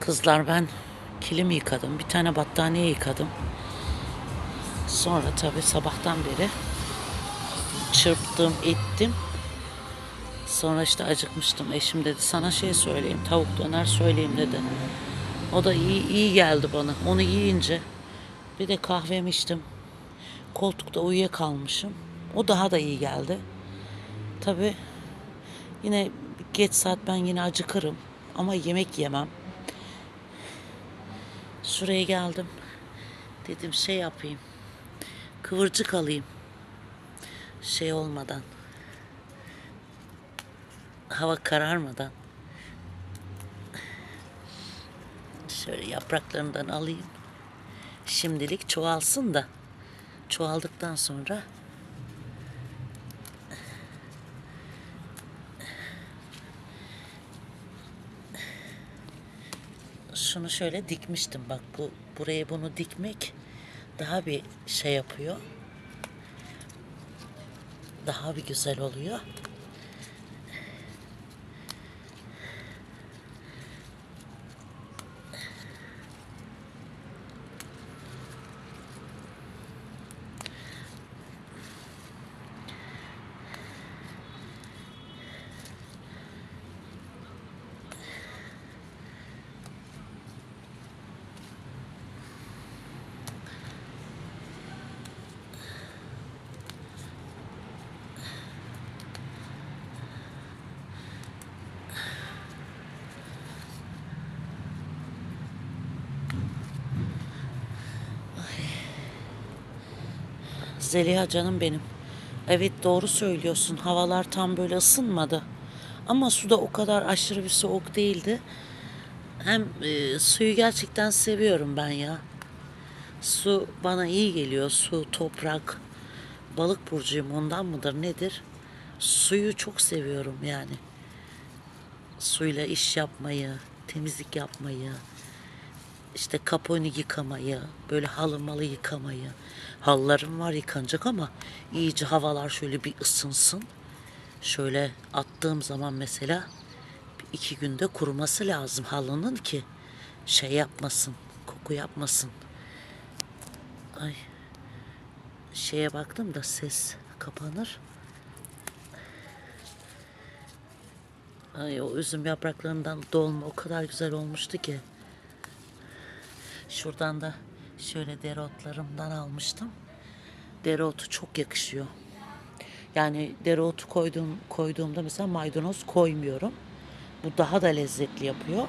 Kızlar ben kilim yıkadım. Bir tane battaniye yıkadım. Sonra tabii sabahtan beri çırptım, ettim. Sonra işte acıkmıştım. Eşim dedi sana şey söyleyeyim, tavuk döner söyleyeyim dedi. O da iyi, iyi geldi bana. Onu yiyince bir de kahvemi içtim. Koltukta uyuyakalmışım. O daha da iyi geldi. Tabii yine geç saat ben yine acıkırım. Ama yemek yemem. Şuraya geldim. Dedim şey yapayım. Kıvırcık alayım. Şey olmadan. Hava kararmadan. Şöyle yapraklarından alayım. Şimdilik çoğalsın da. Çoğaldıktan sonra şunu şöyle dikmiştim bak bu buraya bunu dikmek daha bir şey yapıyor. Daha bir güzel oluyor. Zeliha canım benim. Evet doğru söylüyorsun. Havalar tam böyle ısınmadı. Ama su da o kadar aşırı bir soğuk değildi. Hem e, suyu gerçekten seviyorum ben ya. Su bana iyi geliyor. Su, toprak, balık burcuyum ondan mıdır nedir? Suyu çok seviyorum yani. Suyla iş yapmayı, temizlik yapmayı, işte kapını yıkamayı, böyle halı malı yıkamayı. Halılarım var yıkanacak ama iyice havalar şöyle bir ısınsın. Şöyle attığım zaman mesela iki günde kuruması lazım halının ki şey yapmasın, koku yapmasın. Ay şeye baktım da ses kapanır. Ay o üzüm yapraklarından dolma o kadar güzel olmuştu ki. Şuradan da şöyle dereotlarımdan almıştım. Dereotu çok yakışıyor. Yani dereotu koyduğum, koyduğumda mesela maydanoz koymuyorum. Bu daha da lezzetli yapıyor.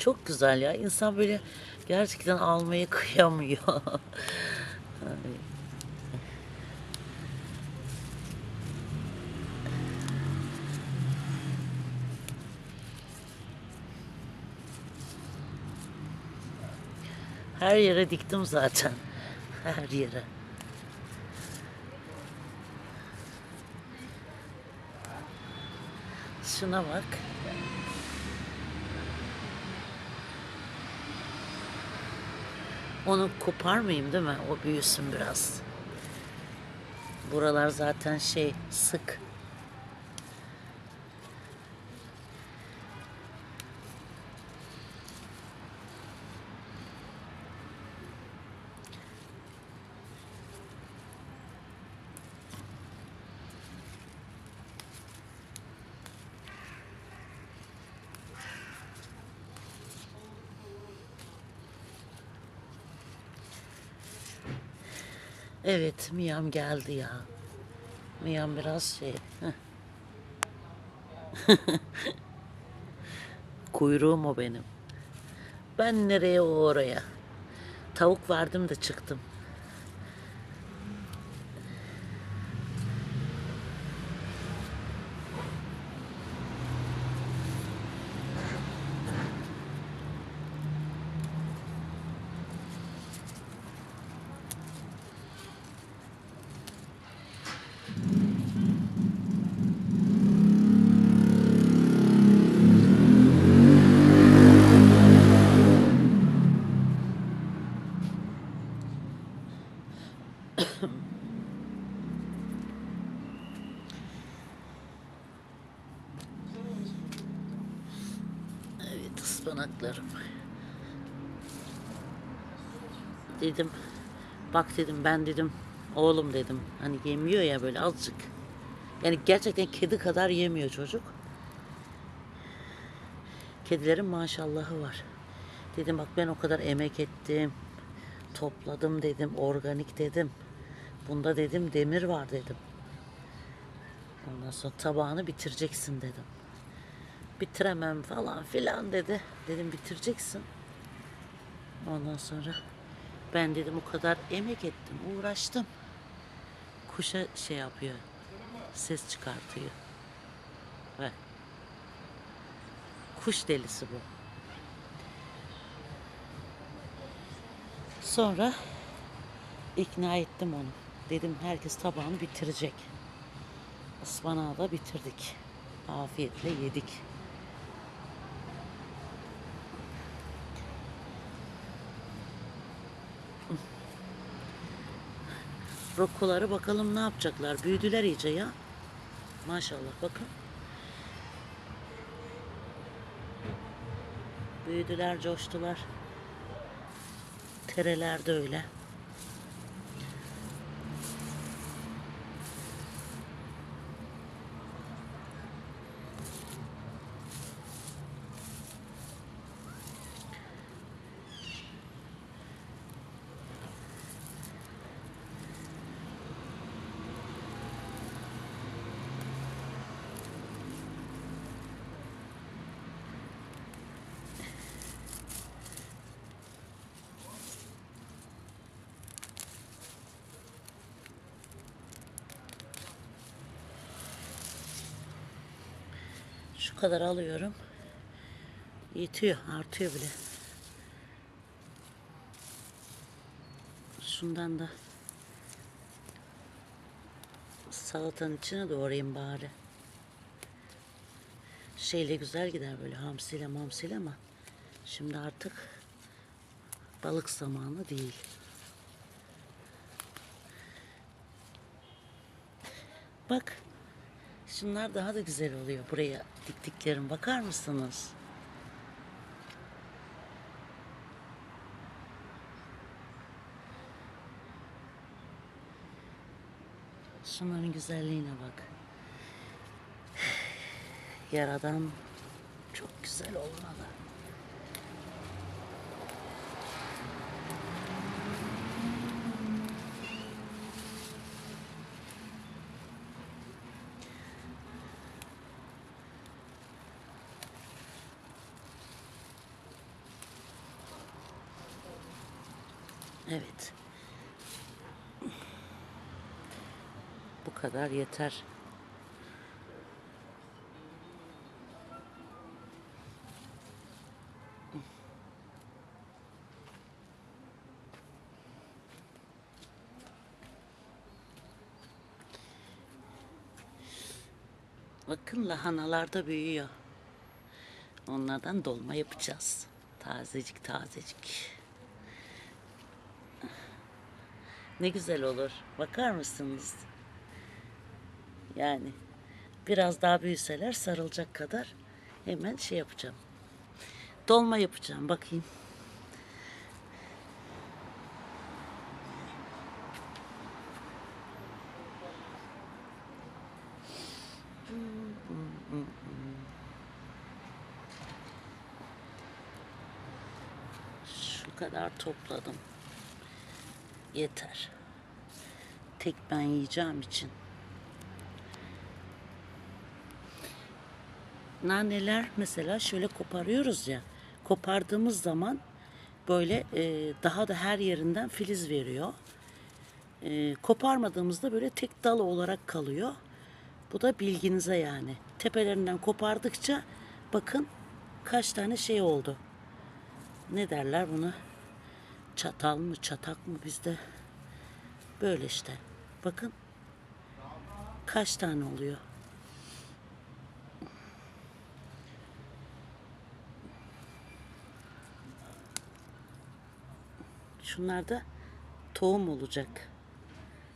Çok güzel ya. İnsan böyle gerçekten almayı kıyamıyor. Her yere diktim zaten. Her yere. Şuna bak. Onu koparmayayım değil mi? O büyüsün biraz. Buralar zaten şey sık. Evet, Miyam geldi ya. Miyam biraz şey. Kuyruğum o benim. Ben nereye o oraya. Tavuk verdim de çıktım. Evet ıspanaklarım. Dedim bak dedim ben dedim oğlum dedim hani yemiyor ya böyle azıcık. Yani gerçekten kedi kadar yemiyor çocuk. Kedilerin maşallahı var. Dedim bak ben o kadar emek ettim. Topladım dedim, organik dedim. Bunda dedim demir var dedim. Ondan sonra tabağını bitireceksin dedim. Bitiremem falan filan dedi. Dedim bitireceksin. Ondan sonra ben dedim o kadar emek ettim, uğraştım. Kuşa şey yapıyor, ses çıkartıyor. Ve kuş delisi bu. Sonra ikna ettim onu. Dedim herkes tabağını bitirecek. Ispanağı da bitirdik. Afiyetle yedik. Rokoları bakalım ne yapacaklar. Büyüdüler iyice ya. Maşallah bakın. Büyüdüler, coştular. Tereler de öyle. Şu kadar alıyorum. Yetiyor, artıyor bile. Şundan da salatanın içine doğrayayım bari. Şeyle güzel gider böyle hamsiyle mamsiyle ama şimdi artık balık zamanı değil. Bak Şunlar daha da güzel oluyor buraya diktiklerim. Bakar mısınız? Şunların güzelliğine bak. Yaradan çok güzel olmalı. Evet. Bu kadar yeter. Bakın lahanalar da büyüyor. Onlardan dolma yapacağız. Tazecik tazecik. Ne güzel olur. Bakar mısınız? Yani biraz daha büyüseler sarılacak kadar hemen şey yapacağım. Dolma yapacağım. Bakayım. Şu kadar topladım. Yeter. Tek ben yiyeceğim için. Naneler mesela şöyle koparıyoruz ya. Kopardığımız zaman böyle e, daha da her yerinden filiz veriyor. E, koparmadığımızda böyle tek dal olarak kalıyor. Bu da bilginize yani. Tepelerinden kopardıkça bakın kaç tane şey oldu. Ne derler buna? Çatal mı çatak mı bizde? Böyle işte. Bakın kaç tane oluyor. Şunlar da tohum olacak.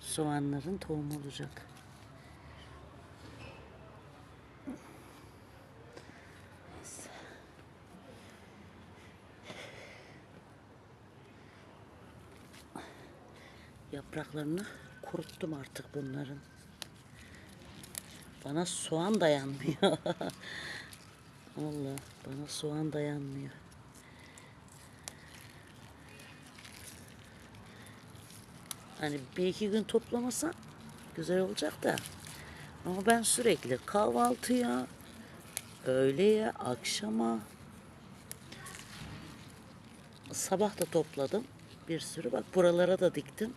Soğanların tohum olacak. Yapraklarını kuruttum artık bunların. Bana soğan dayanmıyor. Allah bana soğan dayanmıyor. Hani bir iki gün toplamasan güzel olacak da. Ama ben sürekli kahvaltıya, öğleye, akşama, sabah da topladım bir sürü. Bak buralara da diktim.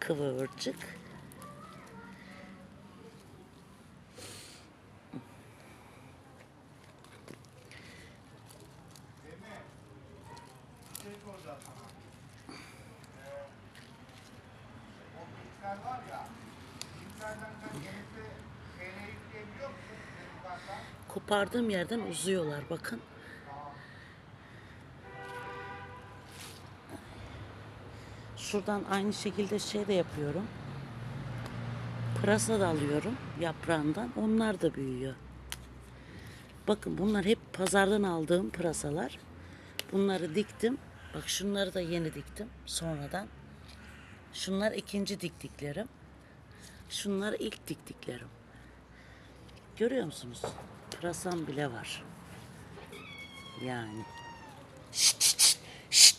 Kıvırcık. şey soracağım sana. Ee, o bilgisayar var ya, bilgisayardan sen yenisi şeyine yükleyebiliyor musun? Yukarıdan. Kopardığım yerden uzuyorlar bakın. Şuradan aynı şekilde şey de yapıyorum. Pırasa da alıyorum yaprağından. Onlar da büyüyor. Bakın bunlar hep pazardan aldığım pırasalar. Bunları diktim. Bak şunları da yeni diktim sonradan. Şunlar ikinci diktiklerim. Şunlar ilk diktiklerim. Görüyor musunuz? Pırasam bile var. Yani. Şşt, şşt, şşt, şşt.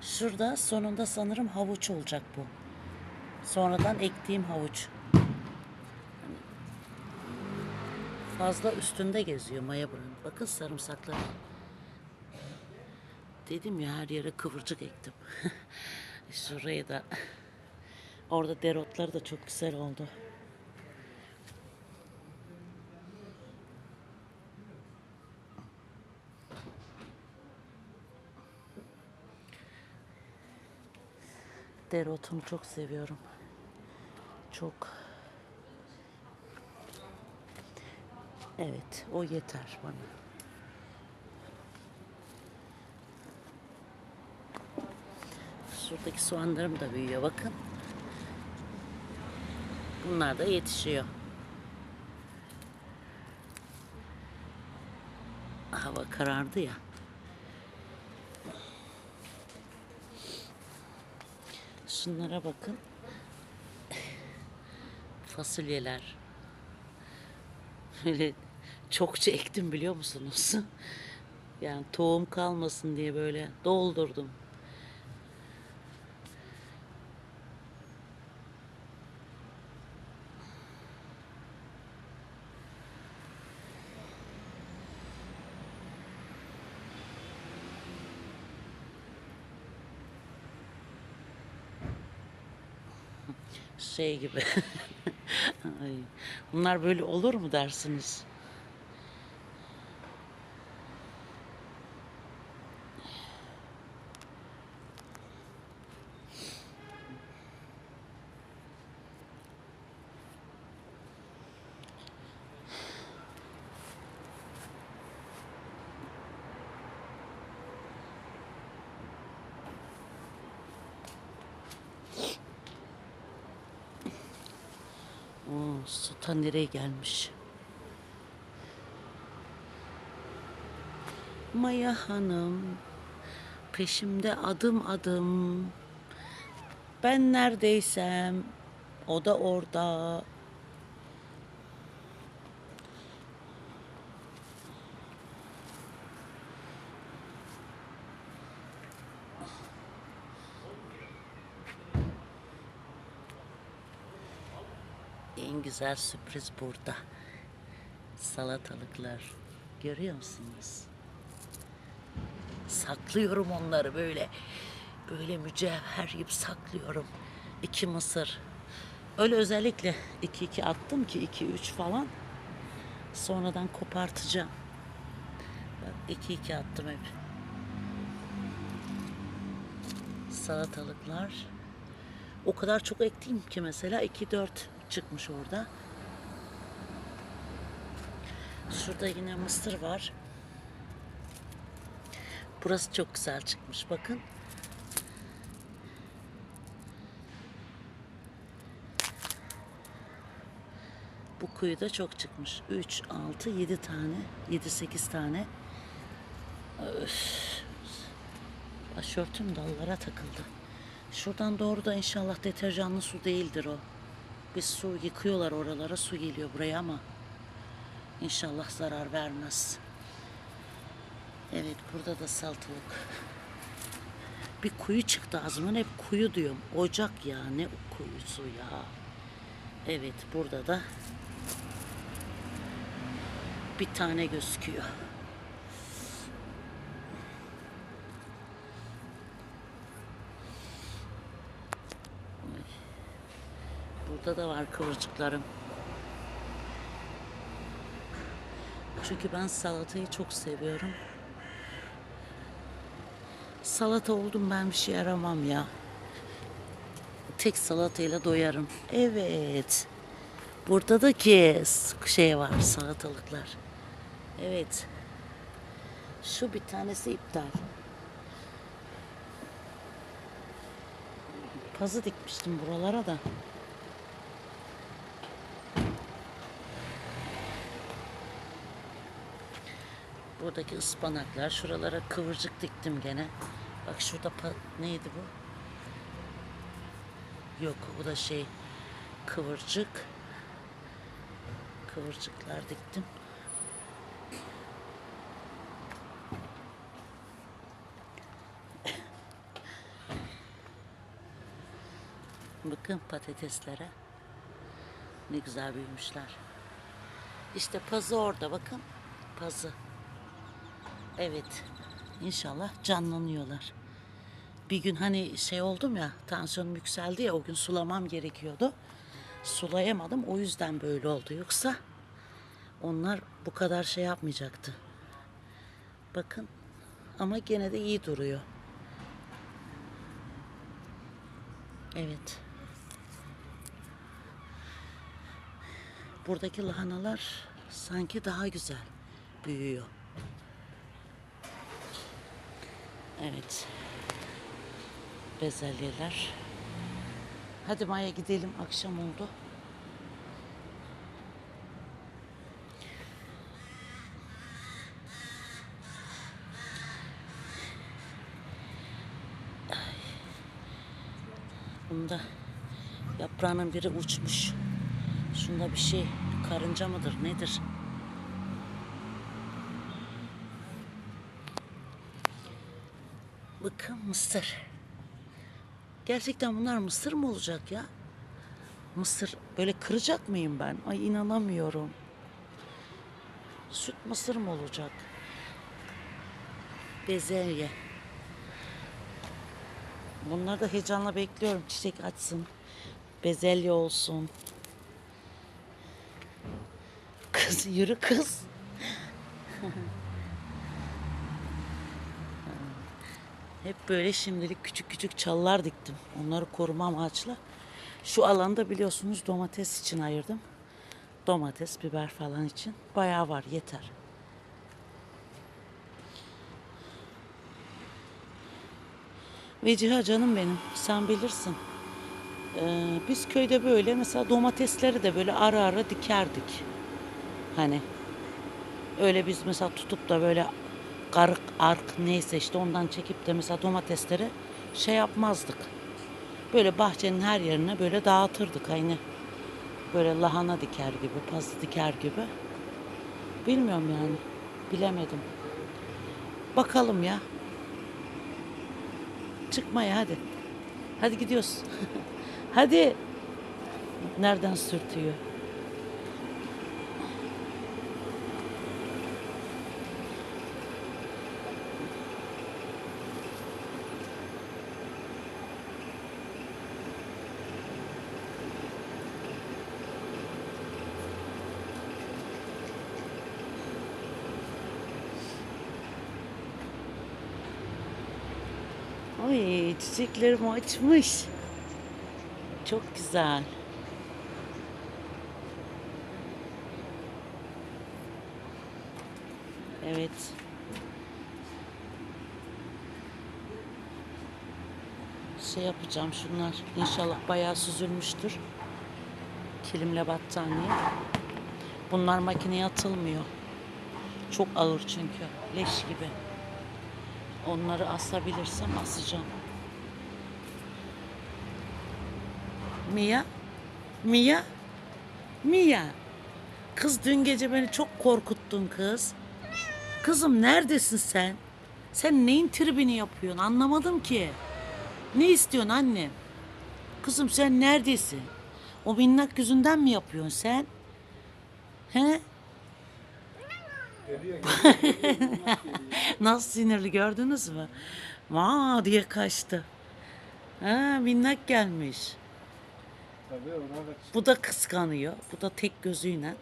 Şurada sonunda sanırım havuç olacak bu. Sonradan ektiğim havuç. Fazla üstünde geziyor maya buranın. Bakın sarımsaklar. Dedim ya her yere kıvırcık ektim. Şurayı da orada derotlar da çok güzel oldu. Dereotumu çok seviyorum. Çok Evet, o yeter bana. Şuradaki soğanlarım da büyüyor bakın. Bunlar da yetişiyor. Hava karardı ya. Şunlara bakın. Fasulyeler. Böyle çokça ektim biliyor musunuz? Yani tohum kalmasın diye böyle doldurdum. Şey gibi. Ay, Bunlar böyle olur mu dersiniz? Sultan nereye gelmiş? Maya Hanım peşimde adım adım. Ben neredeysem o da orada. Güzel sürpriz burada. Salatalıklar. Görüyor musunuz? Saklıyorum onları böyle. Böyle mücevher gibi saklıyorum. İki mısır. Öyle özellikle iki iki attım ki iki üç falan. Sonradan kopartacağım. Bak iki iki attım hep. Salatalıklar. O kadar çok ektim ki mesela 2-4 çıkmış orada. Şurada yine mısır var. Burası çok güzel çıkmış. Bakın. Bu kuyuda çok çıkmış. 3, 6, 7 tane, 7, 8 tane. Öf. Başörtüm dallara takıldı. Şuradan doğru da inşallah deterjanlı su değildir o. Bir su yıkıyorlar oralara su geliyor buraya ama inşallah zarar vermez. Evet burada da salatalık. Bir kuyu çıktı ağzımdan hep kuyu diyorum. Ocak ya ne kuyusu ya. Evet burada da bir tane gözüküyor. Burada da var kıvırcıklarım. Çünkü ben salatayı çok seviyorum. Salata oldum ben bir şey aramam ya. Tek salatayla doyarım. Evet. Burada da ki şey var salatalıklar. Evet. Şu bir tanesi iptal. Pazı dikmiştim buralara da. Buradaki ıspanaklar. Şuralara kıvırcık diktim gene. Bak şurada neydi bu? Yok bu da şey kıvırcık. Kıvırcıklar diktim. Bakın patateslere. Ne güzel büyümüşler. İşte pazı orada bakın. Pazı. Evet. İnşallah canlanıyorlar. Bir gün hani şey oldum ya tansiyonum yükseldi ya o gün sulamam gerekiyordu. Sulayamadım o yüzden böyle oldu. Yoksa onlar bu kadar şey yapmayacaktı. Bakın ama gene de iyi duruyor. Evet. Buradaki lahanalar sanki daha güzel büyüyor. Evet. Bezelyeler. Hadi Maya gidelim. Akşam oldu. Bunda yaprağının biri uçmuş. Şunda bir şey karınca mıdır nedir? Bakın mısır. Gerçekten bunlar mısır mı olacak ya? Mısır böyle kıracak mıyım ben? Ay inanamıyorum. Süt mısır mı olacak? Bezelye. Bunları da heyecanla bekliyorum. Çiçek açsın. Bezelye olsun. Kız yürü kız. Hep böyle şimdilik küçük küçük çalılar diktim. Onları koruma amaçlı. Şu alanda biliyorsunuz domates için ayırdım. Domates, biber falan için. Bayağı var yeter. Veciha canım benim sen bilirsin. Ee, biz köyde böyle mesela domatesleri de böyle ara ara dikerdik. Hani öyle biz mesela tutup da böyle karık ark neyse işte ondan çekip de mesela domatesleri şey yapmazdık. Böyle bahçenin her yerine böyle dağıtırdık aynı. Böyle lahana diker gibi, pazı diker gibi. Bilmiyorum yani. Bilemedim. Bakalım ya. Çıkmaya hadi. Hadi gidiyoruz. hadi. Nereden sürtüyor? Ay çiçeklerim açmış. Çok güzel. Evet. Şey yapacağım şunlar. İnşallah bayağı süzülmüştür. Kilimle battaniye. Bunlar makineye atılmıyor. Çok ağır çünkü. Leş gibi. Onları asabilirsem asacağım. Mia? Mia? Mia? Kız dün gece beni çok korkuttun kız. Kızım neredesin sen? Sen neyin tribini yapıyorsun? Anlamadım ki. Ne istiyorsun annem? Kızım sen neredesin? O minnak yüzünden mi yapıyorsun sen? He? Nasıl sinirli gördünüz mü? Vaa diye kaçtı. Ha minnak gelmiş. Tabii ona Bu da kıskanıyor. Bu da tek gözüyle.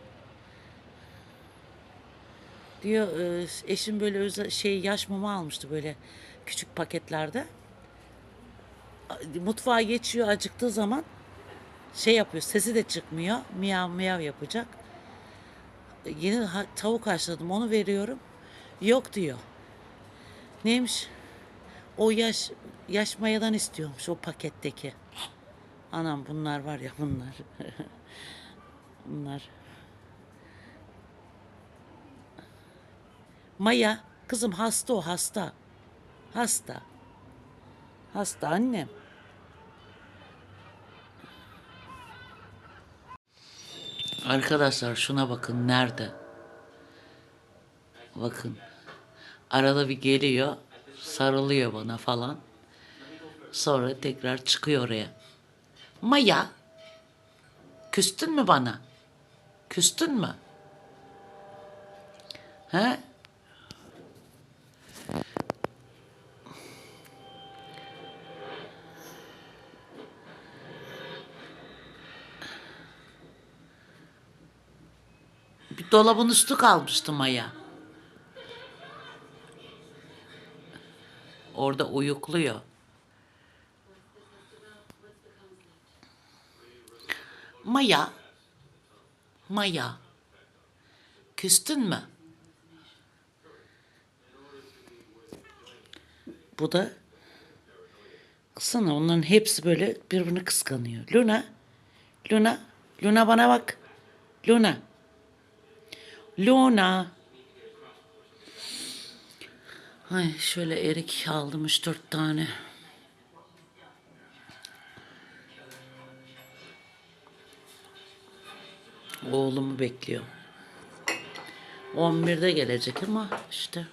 Diyor e, eşim böyle özel şey yaş mama almıştı böyle küçük paketlerde. Mutfağa geçiyor acıktığı zaman şey yapıyor sesi de çıkmıyor. Miyav miyav yapacak. Yeni tavuk haşladım onu veriyorum. Yok diyor. Neymiş? O yaş yaş mayadan istiyormuş o paketteki. Anam bunlar var ya bunlar. bunlar. Maya kızım hasta o hasta. Hasta. Hasta annem. Arkadaşlar şuna bakın nerede? Bakın. Arada bir geliyor, sarılıyor bana falan. Sonra tekrar çıkıyor oraya. Maya. Küstün mü bana? Küstün mü? He? Bir dolabın üstü kalmıştı Maya. Orada uyukluyor. Maya. Maya. Küstün mü? Bu da sana onların hepsi böyle birbirini kıskanıyor. Luna. Luna. Luna bana bak. Luna. Luna. Ay şöyle erik aldım üç dört tane. Oğlumu bekliyor. 11'de gelecek ama işte